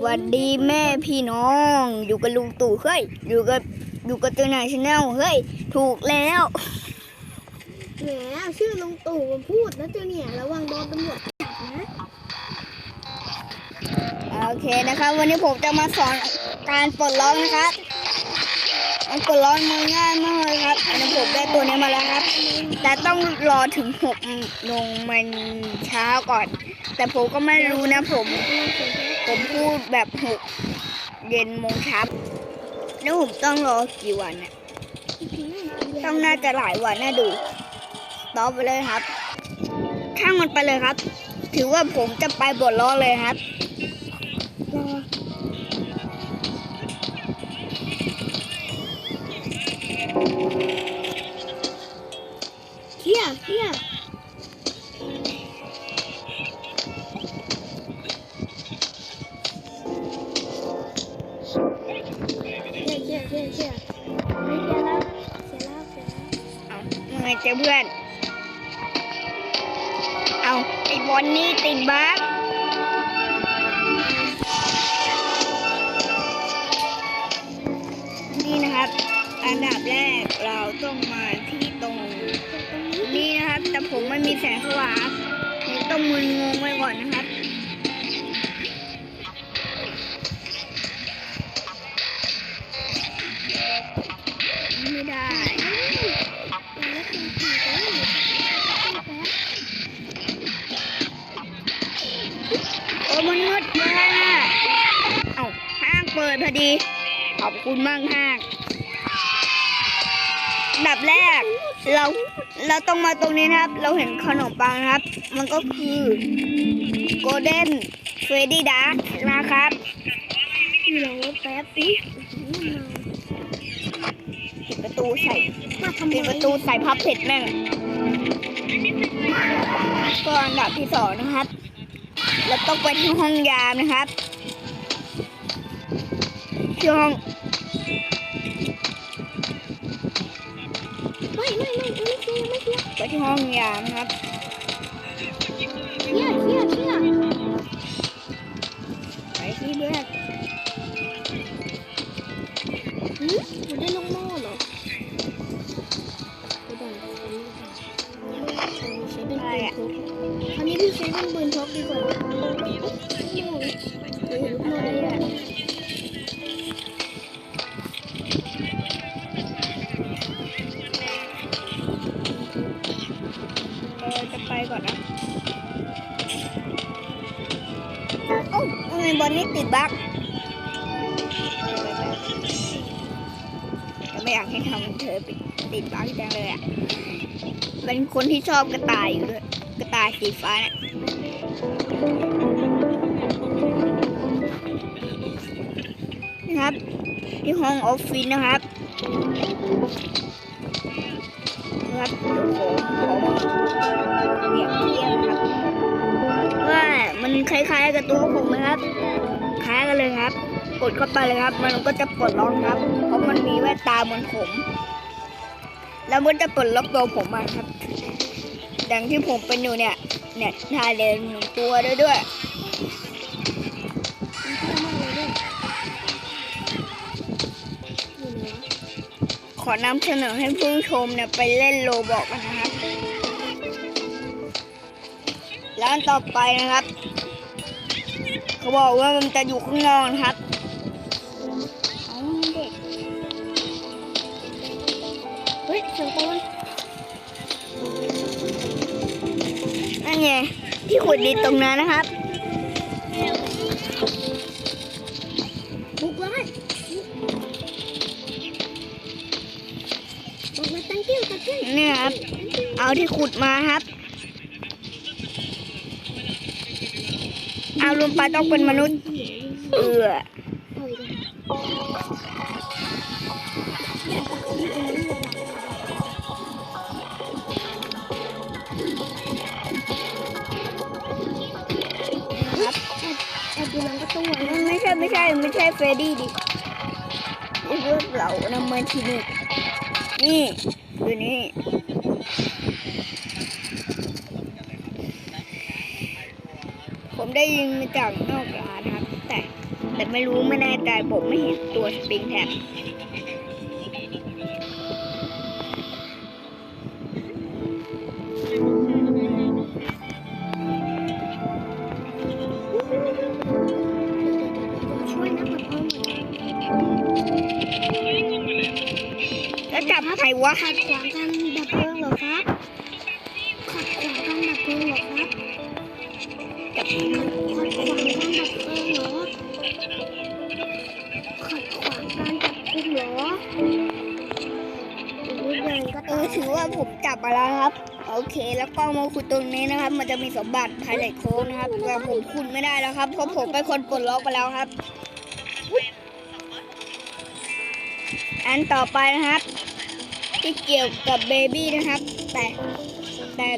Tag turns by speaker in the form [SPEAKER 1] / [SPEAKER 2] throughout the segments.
[SPEAKER 1] หวัดดีแม่พี่น้อง อยู่กับลุงตู่เฮ้ยอยู่กับอยู่กับตัวไหนชาแนลเฮ้ยถูกแล้ว
[SPEAKER 2] แหมเอาชื่อลุงตู่มาพูดนะเจ้าเนี่ยระวังโดนตำรวจจับนะ
[SPEAKER 1] โอเคนะครับ วันนี้ผมจะมาสอนการปลดล็อกนะครับมันปลดล็อกมือง่ายมากเลยครับอันนี้ผมได้ตัวนี้มาแล้วครับ แต่ต้องรอถึงหกโมงมันเช้าก่อน แต่ผมก็ไม่รู้นะผม ผมพูดแบบหกเย็นโมงเช้าแล้วผมต้องรอกี่วันเนี่ยต้องน่าจะหลายวันน่าดูต่อไปเลยครับ ข้างมันไปเลยครับ ถือว่าผมจะไปบทล้อเลยครับ
[SPEAKER 2] เที่ยเที่ย เจ้า
[SPEAKER 1] เพื่อน เอาไอ้บอลนี่ติดบั๊กนี่นะครับ อันดับแรกเราต้องมาที่ตรง นี้นะครับ แต่ผมไม่มีแสงสว่างต้องมึนงงไว้ก่อนนะครับ โอ้มันมืดมากเอ้าห้างเปิดพอดี ขอบคุณมากห้างอันดับแรกเราเราต้องมาตรงนี้นะครับ เราเห็นขนมปังนะครับ มันก็คือโกลเด้นเฟรดี้ดาร์นะครับ
[SPEAKER 2] เดี๋ยวแป๊บสิ
[SPEAKER 1] ปิดประตูใส่
[SPEAKER 2] มาทำไม
[SPEAKER 1] ปิดประตูใส่พับเผ็ดแม่งก็อันดับที่สองนะครับ เราต้องไปที่ห้องยามนะครับที่ห้อง
[SPEAKER 2] ไม่ไม่ไม่ไม่เที่ยไม่เที่ย
[SPEAKER 1] ไปที่ห้องยามนะครับ
[SPEAKER 2] คราวนี้พี่ใช้เป็นปืนพกดีกว่าโม่เฮ้ยลูกโม่ได้อะ
[SPEAKER 1] เออจะไปก่อนนะโอ้าทำไมบอลนี่ติดบั๊กไม่อยากให้ทำเธอติดติดบั๊กจังเลยอะ เป็นคนที่ชอบกระต่ายอยู่ด้วย กระต่ายสีฟ้านี่ยนะครับที่ห้องออฟฟิศนะครับนะครับเดี๋ยวผมขอเปรียบเทียบนะครับ ว่ามันคล้ายๆกับตัวผมไหมครับ คล้ายกันเลยครับ กดเข้าไปเลยครับ มันก็จะปลดล็อกครับ เพราะมันมีแว่นตาเหมือนผม แล้วมันจะปลดล็อกตัวผมมาครับ ดังที่ผมเป็นอยู่เนี่ย เนี่ยทาเลนหนึ่งตัวด้วยด้วยขอนำเสนอให้ผู้ชมเนี่ยไปเล่นโลบอกกันนะครับแล้วอันต่อไปนะครับ เขาบอกว่ามันจะอยู่ข้างนอกนะครับ ไงที่ขุดดินตรงนั้นนะครับ
[SPEAKER 2] บุกเลยบอกเลย thank you thank you
[SPEAKER 1] เนี่ยครับ เอาที่ขุดมาครับ เอาลงไปต้องเป็นมนุษย์ เอือ
[SPEAKER 2] เแอบดูหลังประตูอะ
[SPEAKER 1] ไม่ใช่ไม่ใช่ไม่ใช่เฟรดดี้ดินี่เรื่องเรานำมาทีนี่นี่อยู่นี่ผมได้ยินมาจากนอกร้านครับ แต่แต่ไม่รู้ไม่แน่ใจผมไม่เห็นตัวสปริงแท็บ
[SPEAKER 2] วะขัดขวางการดับเพลิงเหรอครับขัดขวางการดับเพลิงเหรอครับขัดขวางการดับเพลิงเหรอขัดขวางการจับกุมเหรอโอ้ยเดินก็
[SPEAKER 1] เออถือว่าผมจับมาแล้วครับ โอเค แล้วกล้องมาขุดตรงนี้นะครับ มันจะมีสมบัติภายในโค้งนะครับแต่ผมขุดไม่ได้แล้วครับเพราะผมเป็นคนปลดล็อกไปแล้วครับ อันต่อไปนะครับ ที่เกี่ยวกับเบบี้นะครับ แต่แต่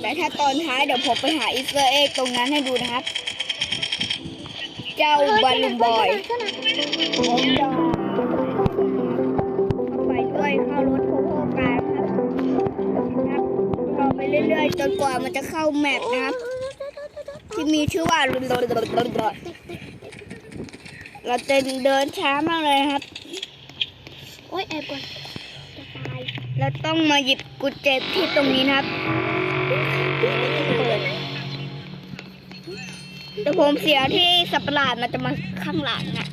[SPEAKER 1] แต่ถ้าตอนท้ายเดี๋ยวผมไปหาอีสเตอร์เอ็กตรงนั้นให้ดูนะครับ เจ้าบอลลูนบอยผมจะไปด้วยเข้ารถโคโค่การครับครับต่อไปเรื่อยๆจนกว่ามันจะเข้าแมปนะครับ ที่มีชื่อว่าลุนโดนเราจะเดินช้ามากเลยครับ
[SPEAKER 2] โอ้ยแอบก่อนจะตาย
[SPEAKER 1] เราต้องมาหยิบกุญแจที่ตรงนี้นะครับเปิดแต่ผมเสียที่สับประหลาดมันจะมาข้างหลังอะ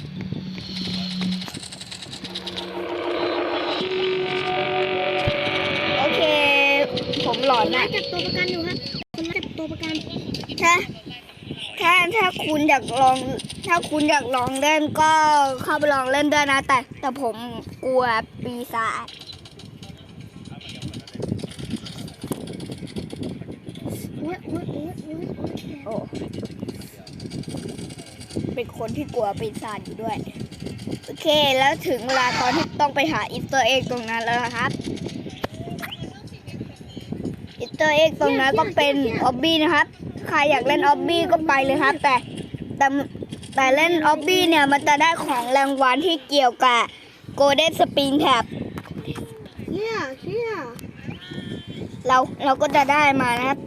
[SPEAKER 1] โอเค ผมหลอน
[SPEAKER 2] คนร้า
[SPEAKER 1] นะ
[SPEAKER 2] ยจับตัวประกันอยู่ครับคนร้ายจับตัวประกัน
[SPEAKER 1] ถ้าถ้าถ้าคุณอยากลอง ถ้าคุณอยากลองเล่นก็เข้าไปลองเล่นด้วยนะ แต่แต่ผมกลัวปีศาจ
[SPEAKER 2] โอ้ยโอ้
[SPEAKER 1] เป็นคนที่กลัวปีศาจอยู่ด้วย โอเคแล้วถึงเวลาตอนที่ต้องไปหาอิสเตอร์เอกตรงนั้นแล้วนะครับอิสเตอร์เอกตรงนั้นก็เป็นออบบี้นะครับ ใครอยากเล่นออบบี้ก็ไปเลยครับ แต่แต่แต่เล่นออบบี้เนี่ยมันจะได้ของรางวัลที่เกี่ยวกับโกลเด้นสปริงแท็บ
[SPEAKER 2] เชี่ยเชี่ย
[SPEAKER 1] เราเราก็จะได้มานะครับ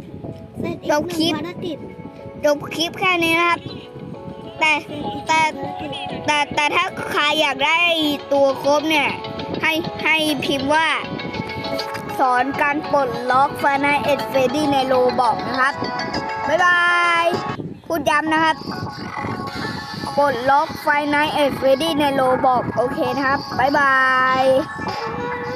[SPEAKER 2] จอีก
[SPEAKER 1] เรา
[SPEAKER 2] ห
[SPEAKER 1] คิ
[SPEAKER 2] นึ่
[SPEAKER 1] ด
[SPEAKER 2] งภารกิจ
[SPEAKER 1] จบคลิปแค่นี้นะครับ แต่แต่แต่แต่ถ้าใครอยากได้ตัวครบเนี่ย ให้ให้พิมพ์ว่า สอนการปลดล็อกฟานาเอ็ดเฟดี้ในโลบอกนะครับ บ๊ายบายพูดย้ำนะครับปลดล็อกไฟไนเอ็ดเฟดี้ในโลบอกโอเคนะครับ บ๊ายบาย